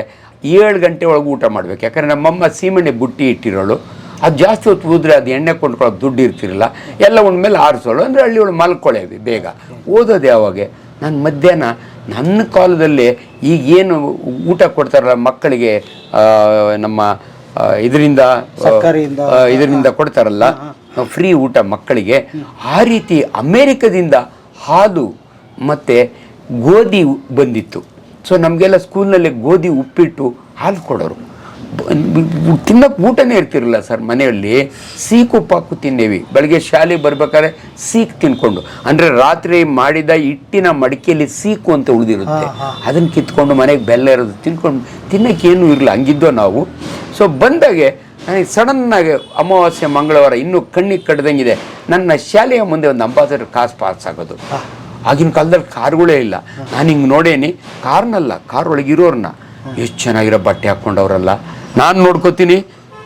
ಏಳು ಗಂಟೆ ಒಳಗೆ ಊಟ ಮಾಡಬೇಕು. ಯಾಕಂದರೆ ನಮ್ಮಮ್ಮ ಸೀಮೆಣ್ಣೆ ಬುಟ್ಟಿ ಇಟ್ಟಿರೋಳು. ಅದು ಜಾಸ್ತಿ ಹೊತ್ತು ಹೋದ್ರೆ ಅದು ಎಣ್ಣೆ ಕೊಂಡ್ಕೊಳ್ಳೋಕೆ ದುಡ್ಡು ಇರ್ತಿರಲಿಲ್ಲ ಎಲ್ಲ ಮೇಲೆ ಆರಿಸೋಳು ಅಂದರೆ ಹಳ್ಳಿ ಒಳಗೆ ಮಲ್ಕೊಳ್ಳೇವಿ ಬೇಗ. ಓದೋದು ಯಾವಾಗ? ನಾನು ಮಧ್ಯಾಹ್ನ ನನ್ನ ಕಾಲದಲ್ಲಿ ಈಗ ಏನು ಊಟ ಕೊಡ್ತಾರಲ್ಲ ಮಕ್ಕಳಿಗೆ ನಮ್ಮ ಇದರಿಂದ. ಇದರಿಂದ ಕೊಡ್ತಾರಲ್ಲ ಫ್ರೀ ಊಟ ಮಕ್ಕಳಿಗೆ ಆ ರೀತಿ ಅಮೇರಿಕದಿಂದ ಹಾಲು ಮತ್ತು ಗೋಧಿ ಬಂದಿತ್ತು. ಸೊ ನಮಗೆಲ್ಲ ಸ್ಕೂಲ್ನಲ್ಲಿ ಗೋಧಿ ಉಪ್ಪಿಟ್ಟು ಹಾಲು ಕೊಡೋರು. ತಿನ್ನಕ್ಕೆ ಊಟನೇ ಇರ್ತಿರಲಿಲ್ಲ ಸರ್ ಮನೆಯಲ್ಲಿ. ಸೀಕು ಪಾಕು ತಿನ್ನೇವಿ ಬೆಳಗ್ಗೆ ಶಾಲೆಗೆ ಬರ್ಬೇಕಾದ್ರೆ ಸೀಕ್ ತಿನ್ಕೊಂಡು. ಅಂದರೆ ರಾತ್ರಿ ಮಾಡಿದ ಹಿಟ್ಟಿನ ಮಡಿಕೆಯಲ್ಲಿ ಸೀಕು ಅಂತ ಉಳಿದಿರುತ್ತೆ. ಅದನ್ನು ಕಿತ್ಕೊಂಡು ಮನೆಗೆ ಬೆಲ್ಲ ಇರೋದು ತಿನ್ಕೊಂಡು ತಿನ್ನಕ್ಕೆ ಏನೂ ಇರಲಿಲ್ಲ. ಹಂಗಿದ್ದೋ ನಾವು. ಸೊ ಬಂದಾಗೆ ನನಗೆ ಸಡನ್ನಾಗಿ ಅಮಾವಾಸ್ಯೆ ಮಂಗಳವಾರ ಇನ್ನೂ ಕಣ್ಣಿಗೆ ಕಡ್ದಂಗಿದೆ ನನ್ನ ಶಾಲೆಯ ಮುಂದೆ ಒಂದು ಅಂಬಾಸಡರ್ ಕಾಸ್ ಪಾಸ್ ಆಗೋದು. ಆಗಿನ ಕಾಲದಲ್ಲಿ ಕಾರುಗಳೇ ಇಲ್ಲ. ನಾನು ಹಿಂಗೆ ನೋಡೇನಿ. ಕಾರ್ನಲ್ಲ ಕಾರ್ ಒಳಗಿರೋರ್ನ. ಎಷ್ಟು ಚೆನ್ನಾಗಿರೋ ಬಟ್ಟೆ ಹಾಕ್ಕೊಂಡವ್ರಲ್ಲ ನಾನು ನೋಡ್ಕೋತೀನಿ.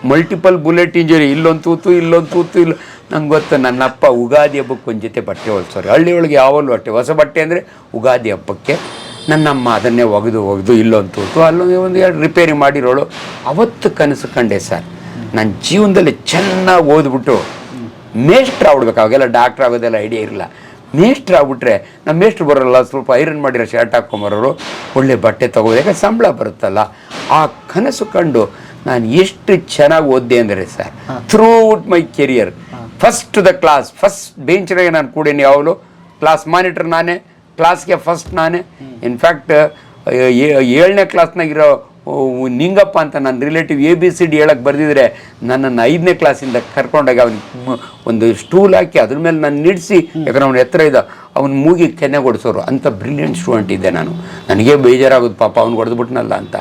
ಮಲ್ಟಿಪಲ್ ಬುಲೆಟ್ ಇಂಜುರಿ ಇಲ್ಲೊಂದು ತೂತು ಇಲ್ಲೊಂದು ತೂತು, ಇಲ್ಲ ನಂಗೆ ಗೊತ್ತು ನನ್ನ ಅಪ್ಪ ಉಗಾದಿ ಹಬ್ಬಕ್ಕೆ ಒಂದು ಜೊತೆ ಬಟ್ಟೆ ಹೊಲ್ಸೋರು. ಹಳ್ಳಿ ಒಳಗೆ ಯಾವಲ್ಲೂ ಬಟ್ಟೆ, ಹೊಸ ಬಟ್ಟೆ ಅಂದರೆ ಉಗಾದಿ ಹಬ್ಬಕ್ಕೆ ನನ್ನಮ್ಮ ಅದನ್ನೇ ಒಗೆದು ಒಗೆದು, ಇಲ್ಲೊಂದು ತೂತು, ಅಲ್ಲೊಂದು ಒಂದು ಎರಡು ರಿಪೇರಿ ಮಾಡಿರೋಳು. ಅವತ್ತು ಕನಸು ಕಂಡೆ ಸರ್. ನನ್ನ ಜೀವನದಲ್ಲಿ ಚೆನ್ನಾಗಿ ಓದ್ಬಿಟ್ಟು ಮೇಷ್ಟ್ರು ಆಗ್ಬಿಡ್ಬೇಕು. ಅವಾಗೆಲ್ಲ ಡಾಕ್ಟ್ರ್ ಆಗೋದೆಲ್ಲ ಐಡಿಯಾ ಇರಲ್ಲ. ಮೇಷ್ಟ್ರು ಆಗ್ಬಿಟ್ರೆ ನಮ್ಮ ಮೇಷ್ಟ್ರು ಬರೋಲ್ಲ ಸ್ವಲ್ಪ ಐರನ್ ಮಾಡಿರೋ ಶರ್ಟ್ ಹಾಕ್ಕೊಂಬರೋರು ಒಳ್ಳೆ ಬಟ್ಟೆ ತಗೋದು ಯಾಕಂದ್ರೆ ಸಂಬಳ ಬರುತ್ತಲ್ಲ. ಆ ಕನಸು ಕಂಡು ನಾನು ಎಷ್ಟು ಚೆನ್ನಾಗಿ ಓದ್ದೆ ಅಂದರೆ sir throughout my career first the class first ಬೆಂಚ್ನಾಗೆ ನಾನು ಕೂಡೀನಿ ಯಾವಾಗಲೂ ಕ್ಲಾಸ್ ಮಾನಿಟರ್ ನಾನೇ ಕ್ಲಾಸ್ಗೆ ಫಸ್ಟ್ ನಾನೇ. ಇನ್ಫ್ಯಾಕ್ಟ್ ಏಳನೇ ಕ್ಲಾಸ್ನಾಗಿರೋ ನಿಂಗಪ್ಪ ಅಂತ ನನ್ನ relative A B C D ಹೇಳಕ್ಕೆ ಬರೆದಿದ್ರೆ ನನ್ನನ್ನು ಐದನೇ ಕ್ಲಾಸಿಂದ ಕರ್ಕೊಂಡಾಗ ಅವನಿಗೆ ಒಂದು ಸ್ಟೂಲ್ ಹಾಕಿ ಅದ್ರ ಮೇಲೆ ನಾನು ನಿಡಿಸಿ, ಯಾಕಂದ್ರೆ ಅವನ ಎತ್ತರ ಇದ್ದ, ಅವ್ನ ಮೂಗಿ ಕೆನೆ ಕೊಡಿಸೋರು ಅಂತ ಬ್ರಿಲಿಯಂಟ್ ಸ್ಟೂಡೆಂಟ್ ಇದ್ದೆ ನಾನು. ನನಗೆ ಬೇಜಾರಾಗೋದು ಪಾಪ, ಅವ್ನು ಹೊಡೆದ್ಬಿಟ್ನಲ್ಲ ಅಂತ.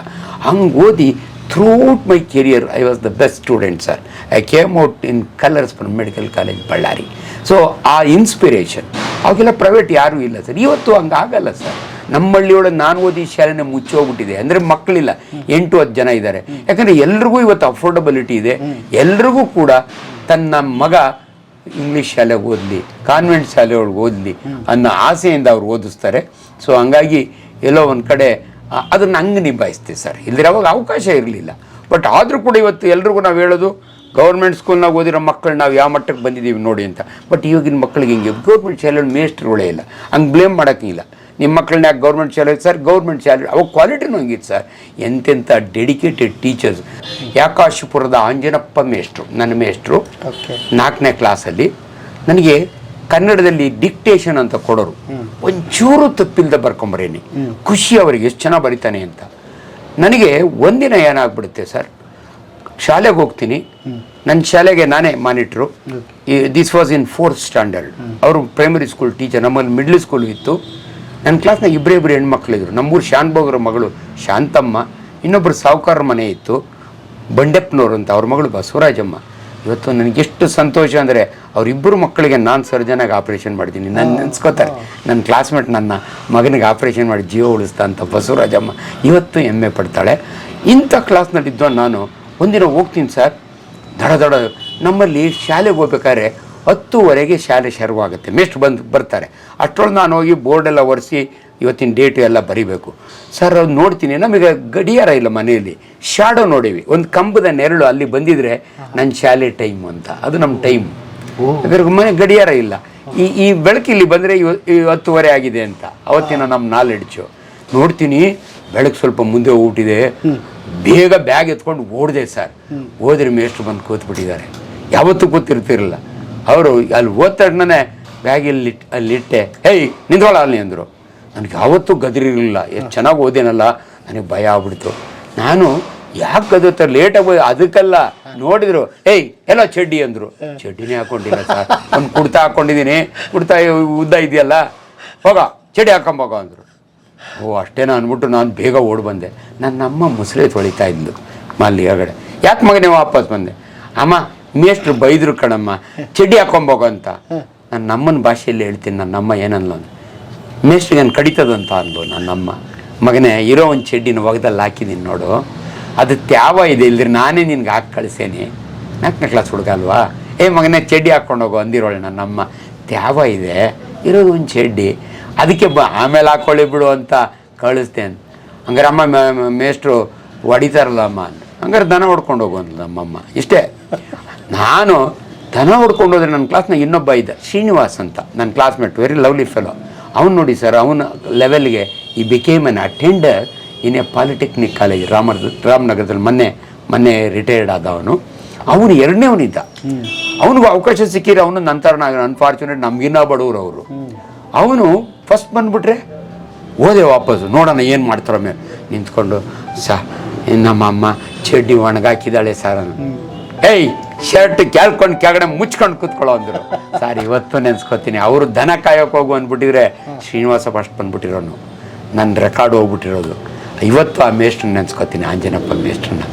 ಹಂಗೆ ಓದಿ throughout my career I was the best student sir I came out in colours from medical college Ballari so ಆ ಇನ್ಸ್ಪಿರೇಷನ್ ಅವಾಗೆಲ್ಲ ಪ್ರೈವೇಟ್ ಯಾರೂ ಇಲ್ಲ ಸರ್ ಇವತ್ತು ಹಂಗಾಗಲ್ಲ ಸರ್ ನಮ್ಮ ಹಳ್ಳಿಯೊಳಗೆ ನಾನು ಓದಿ ಶಾಲೆನೇ ಮುಚ್ಚೋಗ್ಬಿಟ್ಟಿದೆ. ಅಂದರೆ ಮಕ್ಕಳಿಲ್ಲ ಎಂಟು, ಹತ್ತು ಜನ ಇದ್ದಾರೆ ಯಾಕಂದರೆ ಎಲ್ರಿಗೂ ಇವತ್ತು ಅಫೋರ್ಡಬಿಲಿಟಿ ಇದೆ. ಎಲ್ರಿಗೂ ಕೂಡ ತನ್ನ ಮಗ ಇಂಗ್ಲೀಷ್ ಶಾಲೆಗೆ ಓದಲಿ ಕಾನ್ವೆಂಟ್ ಶಾಲೆ ಒಳಗೆ ಓದಲಿ ಅನ್ನೋ ಆಸೆಯಿಂದ ಅವ್ರು ಓದಿಸ್ತಾರೆ. ಸೊ ಹಂಗಾಗಿ ಎಲ್ಲೋ ಒಂದು ಕಡೆ ಅದನ್ನು ಹಂಗೆ ನಿಭಾಯಿಸ್ತೀವಿ ಸರ್ ಇಲ್ಲದ್ರೆ ಅವಾಗ ಅವಕಾಶ ಇರಲಿಲ್ಲ. ಬಟ್ ಆದರೂ ಕೂಡ ಇವತ್ತು ಎಲ್ರಿಗೂ ನಾವು ಹೇಳೋದು ಗೌರ್ಮೆಂಟ್ ಸ್ಕೂಲ್ನಾಗ ಓದಿರೋ ಮಕ್ಕಳು ನಾವು ಯಾವ ಮಟ್ಟಕ್ಕೆ ಬಂದಿದ್ದೀವಿ ನೋಡಿ ಅಂತ. ಬಟ್ ಇವಾಗಿನ ಮಕ್ಕಳಿಗೆ ಹಿಂಗೆ ಗೌರ್ಮೆಂಟ್ ಶಾಲೆಯಲ್ಲಿ ಮೇಸ್ಟ್ರುಗಳೇ ಇಲ್ಲ. ಹಂಗೆ ಬ್ಲೇಮ್ ಮಾಡೋಕ್ಕಿಲ್ಲ ನಿಮ್ಮ ಮಕ್ಕಳನ್ನ ಯಾಕೆ ಗೌರ್ಮೆಂಟ್ ಶಾಲೆ ಸರ್ ಗೌರ್ಮೆಂಟ್ ಶಾಲೆ ಅವಾಗ ಕ್ವಾಲಿಟಿನೂ ಹಂಗಿತ್ತು ಸರ್. ಎಂತೆಂಥ ಡೆಡಿಕೇಟೆಡ್ ಟೀಚರ್ಸ್ ಯಾಕಾಶಿಪುರದ ಆಂಜನಪ್ಪ ಮೇಷ್ಟ್ರು ನನ್ನ ಮೇಷ್ಟ್ರು ನಾಲ್ಕನೇ ಕ್ಲಾಸಲ್ಲಿ ನನಗೆ ಕನ್ನಡದಲ್ಲಿ ಡಿಕ್ಟೇಷನ್ ಅಂತ ಕೊಡೋರು. ಒಂಚೂರು ತಪ್ಪಿಲ್ಲದ ಬರ್ಕೊಂಬರೇನಿ. ಖುಷಿ ಅವರಿಗೆ ಎಷ್ಟು ಚೆನ್ನಾಗಿ ಬರಿತಾನೆ ಅಂತ. ನನಗೆ ಒಂದಿನ ಏನಾಗ್ಬಿಡುತ್ತೆ ಸರ್ ಶಾಲೆಗೆ ಹೋಗ್ತೀನಿ. ನನ್ನ ಶಾಲೆಗೆ ನಾನೇ monitor. This was in fourth standard ಅವರು ಪ್ರೈಮರಿ ಸ್ಕೂಲ್ ಟೀಚರ್ ನಮ್ಮಲ್ಲಿ ಮಿಡ್ಲ್ ಸ್ಕೂಲ್ ಇತ್ತು. ನನ್ನ ಕ್ಲಾಸ್ನಾಗ ಇಬ್ಬರೇ ಇಬ್ಬರು ಹೆಣ್ಮಕ್ಳಿದ್ರು. ನಮ್ಮೂರು ಶಾನ್ಭೋಗ್ರ ಮಗಳು ಶಾಂತಮ್ಮ ಇನ್ನೊಬ್ಬರು ಸಾವುಕಾರ ಮನೆ ಇತ್ತು ಬಂಡೆಪ್ಪನವ್ರು ಅಂತ ಅವ್ರ ಮಗಳು ಬಸವರಾಜಮ್ಮ. ಇವತ್ತು ನನಗೆ ಎಷ್ಟು ಸಂತೋಷ ಅಂದರೆ ಅವರಿಬ್ಬರು ಮಕ್ಕಳಿಗೆ ನಾನು ಸರ್ಜನಾಗಿ ಆಪ್ರೇಷನ್ ಮಾಡಿದ್ದೀನಿ. ನನ್ನ ನೆನ್ಸ್ಕೋತಾರೆ ನನ್ನ ಕ್ಲಾಸ್ಮೇಟ್ ನನ್ನ ಮಗನಿಗೆ ಆಪ್ರೇಷನ್ ಮಾಡಿ ಜೀವ ಉಳಿಸ್ತಾ ಅಂತ ಬಸವರಾಜಮ್ಮ ಇವತ್ತು ಹೆಮ್ಮೆ ಪಡ್ತಾಳೆ. ಇಂಥ ಕ್ಲಾಸ್ನಲ್ಲಿದ್ದು ನಾನು ಒಂದಿನ ಹೋಗ್ತೀನಿ ಸರ್. ದಡ ದಡ. ನಮ್ಮಲ್ಲಿ ಶಾಲೆಗೆ ಹೋಗ್ಬೇಕಾದ್ರೆ ಹತ್ತುವರೆಗೆ ಶಾಲೆ ಶುರುವಾಗುತ್ತೆ. ಮೆಸ್ಟ್ ಬಂದು ಬರ್ತಾರೆ. ಅಷ್ಟರೊಳಗೆ ನಾನು ಹೋಗಿ ಬೋರ್ಡೆಲ್ಲ ಒರೆಸಿ ಇವತ್ತಿನ ಡೇಟು ಎಲ್ಲ ಬರಿಬೇಕು. ಸರ್ ಅದು ನೋಡ್ತೀನಿ. ನಮಗೆ ಗಡಿಯಾರ ಇಲ್ಲ ಮನೆಯಲ್ಲಿ. ಶಾಡೋ ನೋಡೀವಿ. ಒಂದು ಕಂಬದ ನೆರಳು ಅಲ್ಲಿ ಬಂದಿದ್ರೆ ನನ್ನ ಶಾಲೆ ಟೈಮ್ ಅಂತ. ಅದು ನಮ್ಮ ಟೈಮ್ ಮನೆ ಗಡಿಯಾರ ಇಲ್ಲ. ಈ ಈ ಬೆಳಕು ಇಲ್ಲಿ ಬಂದರೆ ಹತ್ತುವರೆ ಆಗಿದೆ ಅಂತ. ಅವತ್ತಿನ ನಮ್ಮ ನಾಲೆಡ್ಜು ನೋಡ್ತೀನಿ. ಬೆಳಕು ಸ್ವಲ್ಪ ಮುಂದೆ ಹೋಗ್ಬಿಟ್ಟಿದೆ ಬೇಗ ಬ್ಯಾಗ್ ಎತ್ಕೊಂಡು ಓಡಿದೆ ಸರ್. ಹೋದ್ರೆ ಮೇಷ್ಟ್ರು ಬಂದು ಕೂತ್ಬಿಟ್ಟಿದ್ದಾರೆ. ಯಾವತ್ತೂ ಕೂತಿರ್ತಿರಲಿಲ್ಲ. ಅವರು ಅಲ್ಲಿ ಓದ್ ತಕ್ಷಣನೇ ಬ್ಯಾಗ್ ಇಲ್ಲಿ ಅಲ್ಲಿಟ್ಟೆ ಹೇಯ್, ನಿಂತ್ಕೊಳ್ಳ ಅಲ್ಲಿ, ಅಂದರು. ನನಗೆ ಯಾವತ್ತೂ ಗದರಿರಲಿಲ್ಲ. ಎಷ್ಟು ಚೆನ್ನಾಗಿ ಓದೇನಲ್ಲ? ನನಗೆ ಭಯ ಆಗ್ಬಿಡ್ತು. ನಾನು ಯಾಕೆ ಗದತ್ತ ಲೇಟಾಗಿ ಹೋಗಿ ಅದಕ್ಕಲ್ಲ ನೋಡಿದ್ರು ಏಯ್ ಎಲ್ಲ ಚಡ್ಡಿ, ಅಂದರು. ಚಡ್ಡಿನೇ ಹಾಕೊಂಡಿಲ್ಲ ಸರ್. ಒಂದು ಕುಡ್ತಾ ಹಾಕ್ಕೊಂಡಿದ್ದೀನಿ ಕುಡ್ತಾ ಉದ್ದ ಇದೆಯಲ್ಲ? ಹೋಗ, ಚಡ್ಡಿ ಹಾಕೊಂಬೋಗ ಅಂದರು. ಓ ಅಷ್ಟೇನ ಅಂದ್ಬಿಟ್ಟು ನಾನು ಬೇಗ ಓಡಿ ಬಂದೆ. ನನ್ನ ಅಮ್ಮ ಮುಸಳೆ ತೊಳಿತಾ ಇದ್ದು ಮಾಲಿ ಹೊರಗಡೆ ಯಾಕೆ ಮಗನೇ ವಾಪಸ್ ಬಂದೆ? ಅಮ್ಮ ಮೇಷ್ಟ್ರು ಬೈದ್ರು ಕಣಮ್ಮ ಚಡ್ಡಿ ಹಾಕೊಂಬೋಗೋ ಅಂತ. ನನ್ನ ಅಮ್ಮನ ಭಾಷೆಯಲ್ಲಿ ಹೇಳ್ತೀನಿ ನನ್ನ ಅಮ್ಮ ಏನಲ್ಲ ಮೇಷ್ಟ್ರಿಗೆ ನಾನು ಕಡಿತದಂತ ಅಂದ್ಲು ನನ್ನಮ್ಮ ಮಗನೇ ಇರೋ ಒಂದು ಚಡ್ಡಿನ ಒಗದಲ್ಲಿ ಹಾಕಿದ್ದೀನಿ ನೋಡು. ಅದು ತ್ಯಾವ ಇದೆ? ಇಲ್ದ್ರೆ ನಾನೇ ನಿನ್ಗೆ ಹಾಕಿ ಕಳಿಸೇನಿ. ನಾಲ್ಕನೇ ಕ್ಲಾಸ್ ಹುಡುಗ ಅಲ್ವಾ? ಏ ಮಗನೇ ಚಡ್ಡಿ ಹಾಕ್ಕೊಂಡು ಹೋಗೋ ಅಂದಿರೋಳು ನನ್ನಮ್ಮ ತ್ಯಾವ ಇದೆ? ಇರೋದು ಒಂದು ಚಡ್ಡಿ. ಅದಕ್ಕೆ ಬ ಆಮೇಲೆ ಹಾಕ್ಕೊಳ್ಳಿ ಬಿಡು ಅಂತ ಕಳಿಸ್ತೇನೆ. ಹಂಗಾರೆ ಅಮ್ಮ ಮೇಷ್ಟ್ರು ಹೊಡಿತಾರಲ್ಲ ಅಮ್ಮ ಅಂದ್ರು. ಹಂಗಾರೆ ದನ ಹೊಡ್ಕೊಂಡು ಹೋಗುವಂತ ನಮ್ಮಮ್ಮ. ಇಷ್ಟೇ. ನಾನು ದನ ಹೊಡ್ಕೊಂಡು ಹೋದರೆ ನನ್ನ ಕ್ಲಾಸ್ನಾಗ ಇನ್ನೊಬ್ಬ ಇದ್ದ, ಶ್ರೀನಿವಾಸ್ ಅಂತ. ನನ್ನ ಕ್ಲಾಸ್ಮೇಟ್ ವೆರಿ ಲವ್ಲಿ ಫೆಲೋ ಅವ್ನು ನೋಡಿ ಸರ್ ಅವನ ಲೆವೆಲ್ಗೆ ಈ became an attender in a polytechnic college Rama ರಾಮನಗರದಲ್ಲಿ ಮೊನ್ನೆ ಮೊನ್ನೆ ರಿಟೈರ್ಡ್ ಆದ ಅವನು ಅವನು ಎರಡನೇವನಿದ್ದ. ಅವನಿಗೂ ಅವಕಾಶ ಸಿಕ್ಕಿದ್ರೆ ಅವನು ನಂತರ ಅನ್ಫಾರ್ಚುನೇಟ್ ನಮಗಿನ್ನ ಬಡವರು ಅವರು ಅವನು ಫಸ್ಟ್ ಬಂದ್ಬಿಟ್ರೆ ಓದೆ ವಾಪಸ್ಸು. ನೋಡೋಣ ಏನು ಮಾಡ್ತಾರೊಮ್ಮೆ ಮೇಲೆ ನಿಂತ್ಕೊಂಡು ಸಾ ನಮ್ಮ ಅಮ್ಮ ಚಡ್ಡಿ ಒಣಗಾಕಿದ್ದಾಳೆ ಸರ್ ಏಯ್ ಶರ್ಟ್ ಕೇಳ್ಕೊಂಡು ಕೆಳಗಡೆ ಮುಚ್ಕೊಂಡು ಕೂತ್ಕೊಳ್ಳೋ ಅಂದರು. ಸರ್ ಇವತ್ತು ನೆನ್ಸ್ಕೊತೀನಿ. ಅವರು ದನ ಕಾಯೋಕೆ ಹೋಗು ಅಂದ್ಬಿಟ್ಟಿದ್ರೆ ಶ್ರೀನಿವಾಸ ಫಸ್ಟ್ ಬಂದ್ಬಿಟ್ಟಿರೋನು ನನ್ನ ರೆಕಾರ್ಡ್ ಹೋಗ್ಬಿಟ್ಟಿರೋದು. ಇವತ್ತು ಆ ಮೇಸ್ಟ್ರನ್ನ ನೆನ್ಸ್ಕೊತೀನಿ ಆಂಜನಪ್ಪ ಮೇಷ್ಟ್ರನ್ನ.